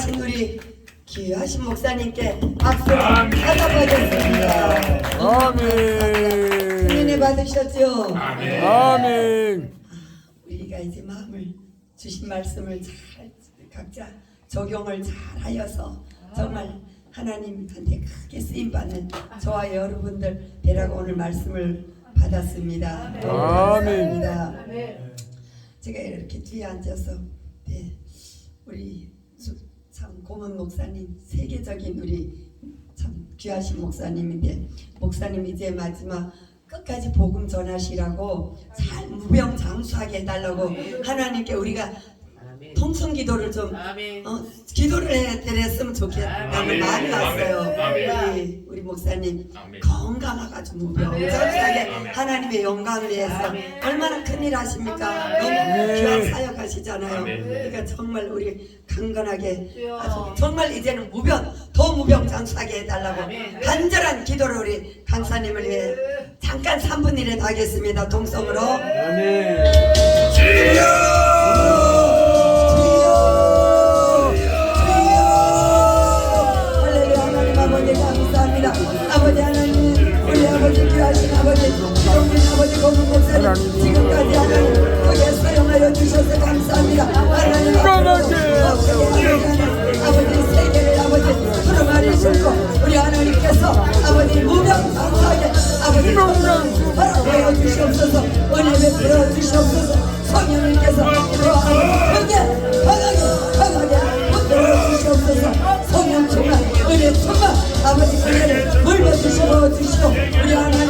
준비하신 우리 귀하신 목사님께 박수를 받아보겠습니다. 은혜 아멘. 받으셨죠? 아멘. 우리가 이제 마음을 주신 말씀을 잘 각자 적용을 잘 하여서 정말 하나님한테 크게 쓰임 받는 저와 여러분들 되라고 오늘 말씀을 받았습니다. 아멘. 감사합니다. 제가 이렇게 뒤에 앉아서 네, 우리 수- 참 고문 목사님 세계적인 우리 참 귀하신 목사님인데 목사님 이제 마지막 끝까지 복음 전하시라고 잘 무병장수하게 해달라고 하나님께 우리가 통성 기도를 좀. 어, 기도를 해드렸으면 좋겠다는. 마음이 왔어요. 아멘. 우리, 목사님 아멘. 건강하가지고 무병장수하게 하나님의 영광을 위해서 아멘. 얼마나 큰일 하십니까? 너무 아멘. 귀한 사역하시잖아요. 아멘. 그러니까 정말 우리 강건하게. 아주 정말 이제는 무병 더 무병장수하게 해달라고 아멘. 간절한 기도를 우리 강사님을 위해 잠깐 3분 일에 하겠습니다. 동성으로 아멘. 목사님 하나님. 지금까지 하나님 크게 사용하여 주셔서 감사합니다 아버지 그녀를 물려 주시고 주시고 우리 하나님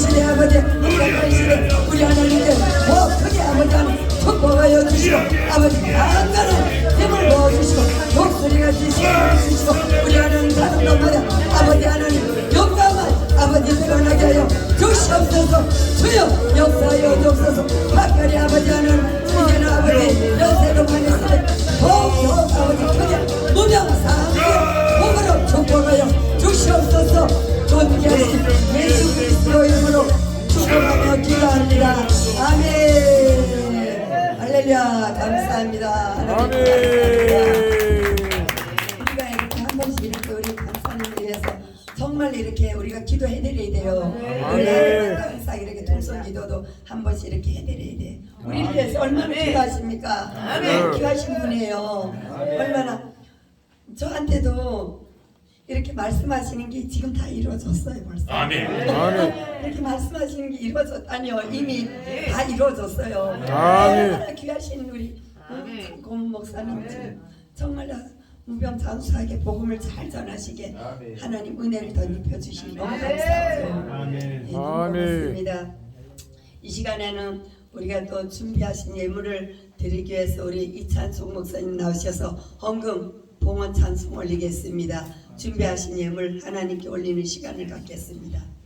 이 시대 아버지 흑백한 시대 우리 하나님께 더 크게 아버지 하나님 축복하여 주시고 아버지 강건한 힘을 부어주시고 목소리가 지시고 주시고 우리 하나님 기도합니다 아멘 할렐루야 감사합니다 하나님 아멘. 우리가 이렇게 한 번씩 이렇게 우리 감사님을 위해서 정말 이렇게 우리가 기도해드려야 돼요. 하나님 항상 이렇게 동성 기도도 한 번씩 이렇게 해드려야 돼. 우리를 위해서 얼마나 기도하십니까? 아멘. 기도하신 분이에요. 얼마나 저한테도 이렇게 말씀하시는 게 지금 다 이루어졌어요 벌써. 아멘. 아멘. 이렇게 말씀하시는 게 이루어졌다니요. 이미 다 이루어졌어요. 아멘. 얼마나 귀하신 우리 아멘. 참 고문 목사님 지금 정말 무병장수하게 복음을 잘 전하시게 하나님 은혜를 더 입혀주시니 너무 감사하죠. 예, 너무 아멘. 고맙습니다. 이 시간에는 우리가 또 준비하신 예물을 드리기 위해서 우리 이찬송 목사님 나오셔서 헌금 봉헌 찬송 올리겠습니다. 준비하신 예물 하나님께 올리는 시간을 갖겠습니다.